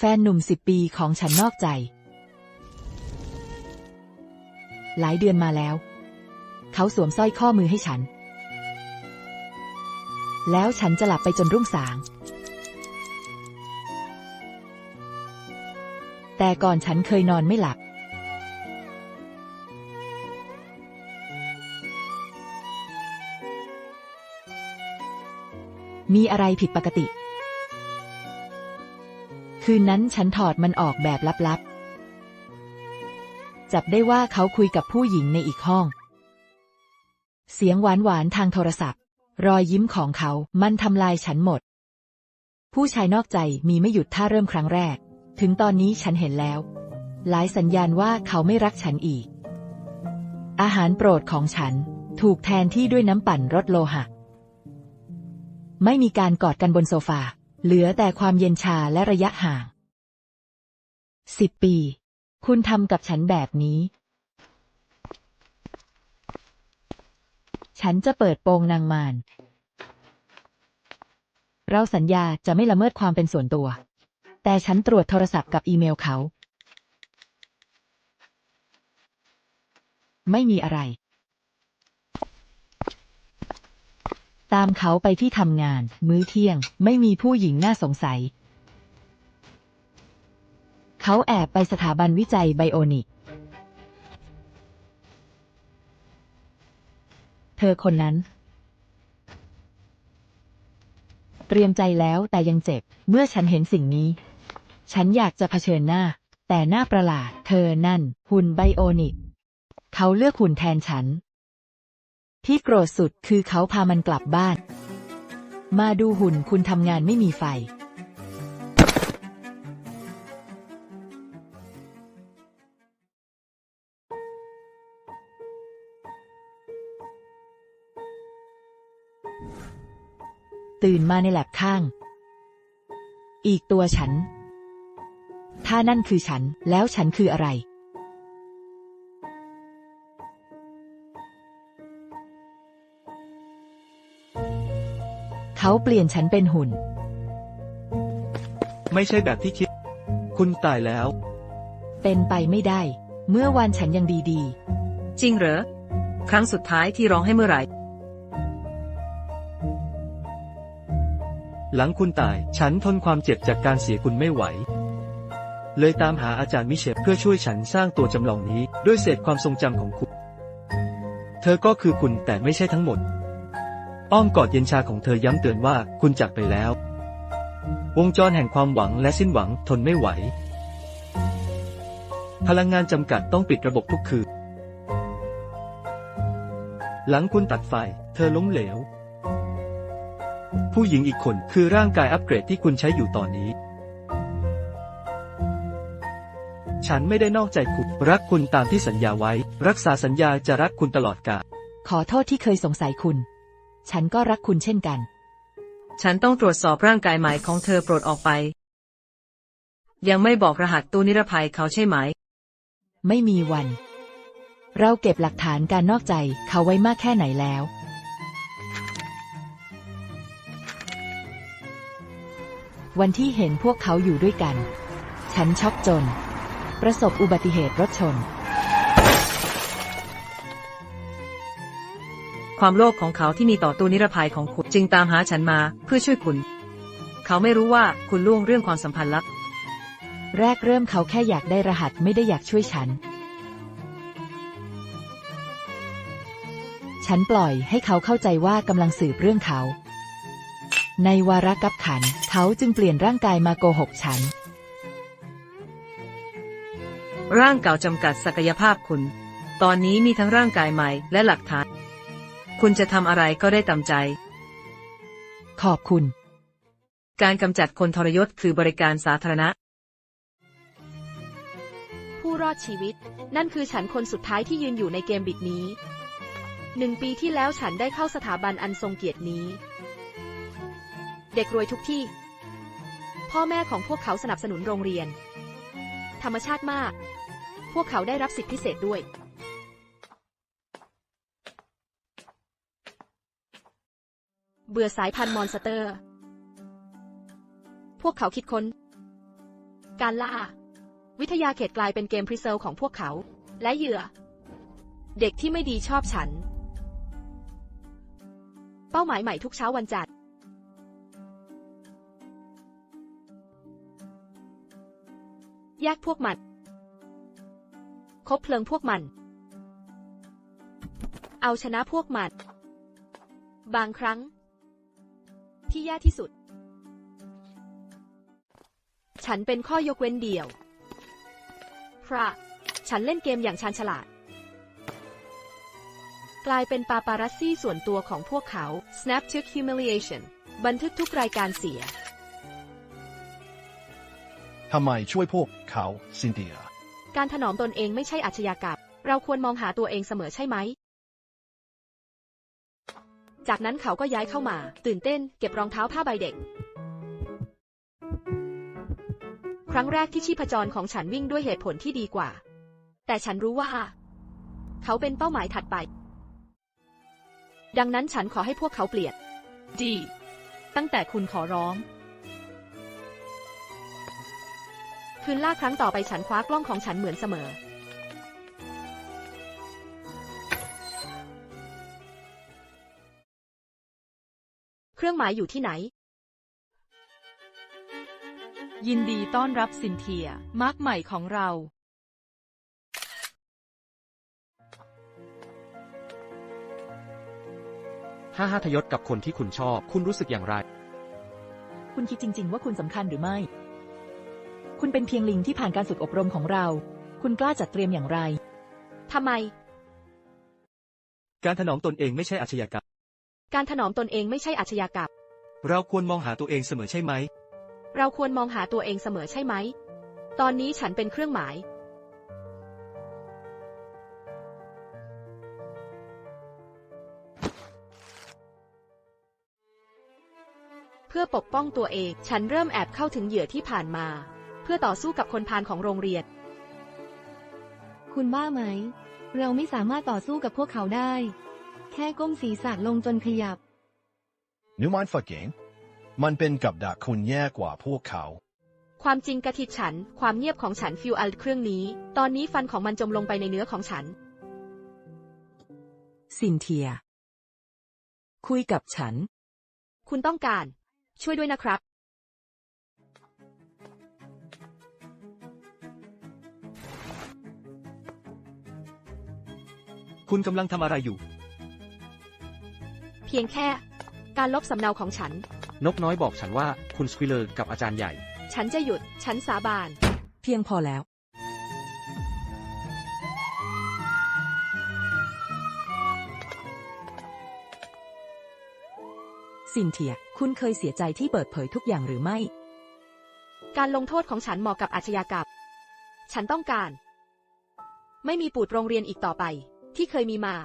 แฟนหนุ่มสิบปีของฉันนอกใจ หลายเดือนมาแล้ว เขาสวมสร้อยข้อมือให้ฉัน แล้วฉันจะหลับไปจนรุ่งสาง แต่ก่อนฉันเคยนอนไม่หลับ มีอะไรผิดปกติ คืนนั้นฉันถอดมันออกแบบลับๆ จับได้ว่าเขาคุยกับผู้หญิงในอีกห้อง เสียงหวานๆทางโทรศัพท์ รอยยิ้มของเขา มันทำลายฉันหมด ผู้ชายนอกใจมีไม่หยุดถ้าเริ่มครั้งแรก ถึงตอนนี้ฉันเห็นแล้ว หลายสัญญาณว่าเขาไม่รักฉันอีก อาหารโปรดของฉันถูกแทนที่ด้วยน้ำปั่นรสโลหะ ไม่มีการกอดกันบนโซฟา เหลือแต่ความเย็นชาและระยะห่างสิบปี คุณทำกับฉันแบบนี้ ฉันจะเปิดโปงนางมารเราสัญญาจะไม่ละเมิดความเป็นส่วนตัว แต่ฉันตรวจโทรศัพท์กับอีเมลเขา ไม่มีอะไร ตามเขาไปที่ทำงาน มื้อเที่ยง ไม่มีผู้หญิงน่าสงสัย เขาแอบไปสถาบันวิจัยไบโอนิก เธอคนนั้น เตรียมใจแล้วแต่ยังเจ็บ เมื่อฉันเห็นสิ่งนี้ ฉันอยากจะเผชิญหน้า แต่หน้าประหลาด เธอนั่น หุ่นไบโอนิก เขาเลือกหุ่นแทนฉัน ที่โกรธสุดคือเขาพามันกลับบ้าน มาดูหุ่นคุณทำงานไม่มีไฟ ตื่นมาในแลบข้าง อีกตัวฉัน ถ้านั่นคือฉันแล้วฉันคืออะไร เขาเปลี่ยนฉันเป็นหุ่น ไม่ใช่แบบที่คิด คุณตายแล้ว เป็นไปไม่ได้ เมื่อวานฉันยังดีจริงเหรอ ครั้งสุดท้ายที่ร้องให้เมื่อไหร่ หลังคุณตาย ฉันทนความเจ็บจากการเสียคุณไม่ไหว เลยตามหาอาจารย์มิเชลเพื่อช่วยฉันสร้างตัวจำลองนี้ ด้วยเศษความทรงจำของคุณ เธอก็คือคุณแต่ไม่ใช่ทั้งหมด อ้อมกอดเย็นชาของเธอย้ำเตือนว่าคุณจากไปแล้ว วงจรแห่งความหวังและสิ้นหวังทนไม่ไหว พลังงานจำกัดต้องปิดระบบทุกคืน หลังคุณตัดไฟ เธอล้มเหลว ผู้หญิงอีกคนคือร่างกายอัปเกรดที่คุณใช้อยู่ตอนนี้ ฉันไม่ได้นอกใจคุณ รักคุณตามที่สัญญาไว้ รักษาสัญญาจะรักคุณตลอดกาลขอโทษที่เคยสงสัยคุณ ฉันก็รักคุณเช่นกัน ฉันต้องตรวจสอบร่างกายใหม่ของเธอโปรดออกไป ยังไม่บอกรหัสตู้นิรภัยเขาใช่ไหม ไม่มีวัน เราเก็บหลักฐานการนอกใจเขาไว้มากแค่ไหนแล้ว วันที่เห็นพวกเขาอยู่ด้วยกัน ฉันช็อกจน ประสบอุบัติเหตุรถชน ความโลภของเขาที่มีต่อตู้นิรภัยของคุณจึงตามหาฉันมาเพื่อช่วยคุณ เขาไม่รู้ว่าคุณล่วงเรื่องความสัมพันธ์ลับแรกเริ่มเขาแค่อยากได้รหัสไม่ได้อยากช่วยฉัน ฉันปล่อยให้เขาเข้าใจว่ากำลังสืบเรื่องเขา ในวาระกับขัน เขาจึงเปลี่ยนร่างกายมาโกหกฉัน ร่างเก่าจำกัดศักยภาพคุณ ตอนนี้มีทั้งร่างกายใหม่และหลักฐาน คุณจะทำอะไรก็ได้ตามใจ ขอบคุณ การกำจัดคนทรยศคือบริการสาธารณะ ผู้รอดชีวิต นั่นคือฉันคนสุดท้ายที่ยืนอยู่ในเกมบิดนี้ หนึ่งปีที่แล้วฉันได้เข้าสถาบันอันทรงเกียรตินี้ เด็กรวยทุกที่ พ่อแม่ของพวกเขาสนับสนุนโรงเรียน ธรรมชาติมาก พวกเขาได้รับสิทธิพิเศษด้วย บื่อสายพันธุ์มอนสเตอร์ พวกเขาคิดค้น การล่า วิทยาเขตกลายเป็นเกมพริเซลของพวกเขา และเหยื่อ เด็กที่ไม่ดีชอบฉัน เป้าหมายใหม่ทุกเช้าวันจันทร์แยกพวกมัน คบเพลิงพวกมัน เอาชนะพวกมัน บางครั้ง ที่แย่ที่สุด ฉันเป็นข้อยกเว้นเดียว พระ ฉันเล่นเกมอย่างชาญฉลาด กลายเป็นปาปารัสซี่ส่วนตัวของพวกเขา Snap took humiliation บันทึกทุกรายการเสีย ทำไมช่วยพวกเขาซินเดีย การถนอมตนเองไม่ใช่อาชญากรรมเราควรมองหาตัวเองเสมอใช่ไหม จากนั้นเขาก็ย้ายเข้ามา ตื่นเต้น เก็บรองเท้าผ้าใบเด็ก ครั้งแรกที่ชีพจรของฉันวิ่งด้วยเหตุผลที่ดีกว่า แต่ฉันรู้ว่า เขาเป็นเป้าหมายถัดไป ดังนั้นฉันขอให้พวกเขาเปลี่ยน ดี ตั้งแต่คุณขอร้อง คืนล่าครั้งต่อไปฉันคว้ากล้องของฉันเหมือนเสมอ เครื่องหมายอยู่ที่ไหน ยินดีต้อนรับซินเทีย มาร์กใหม่ของเราถ้าห้าทยศกับคนที่คุณชอบ คุณรู้สึกอย่างไร คุณคิดจริง ๆ ว่าคุณสำคัญหรือไม่ คุณเป็นเพียงลิงที่ผ่านการฝึกอบรมของเรา คุณกล้าจัดเตรียมอย่างไร ทำไม การถนอมตนเองไม่ใช่อาชญากรรม การถนอมตนเองไม่ใช่อาชญากรรม เราควรมองหาตัวเองเสมอใช่ไหม เราควรมองหาตัวเองเสมอใช่ไหม ตอนนี้ฉันเป็นเครื่องหมาย เพื่อปกป้องตัวเอง ฉันเริ่มแอบเข้าถึงเหยื่อที่ผ่านมา เพื่อต่อสู้กับคนพาลของโรงเรียน คุณบ้าไหม เราไม่สามารถต่อสู้กับพวกเขาได้แค่ก้มศีรษะลงจนขยับ นิวมันฟักเกงมันเป็นกับดักคุณแย่กว่าพวกเขา ความจริงกระทิดฉัน ความเงียบของฉันฟิวอัลเครื่องนี้ ตอนนี้ฟันของมันจมลงไปในเนื้อของฉัน ซินเทีย คุยกับฉัน คุณต้องการ ช่วยด้วยนะครับ คุณกำลังทำอะไรอยู่ เพียงแค่การลบสำเนาของฉัน นกน้อยบอกฉันว่าคุณสควิลเลอร์กับอาจารย์ใหญ่ ฉันจะหยุด ฉันสาบาน เพียงพอแล้ว ซินเทีย คุณเคยเสียใจที่เปิดเผยทุกอย่างหรือไม่ การลงโทษของฉันเหมาะกับอาชญากรรม ฉันต้องการ ไม่มีปูดโรงเรียนอีกต่อไป ที่เคยมีมา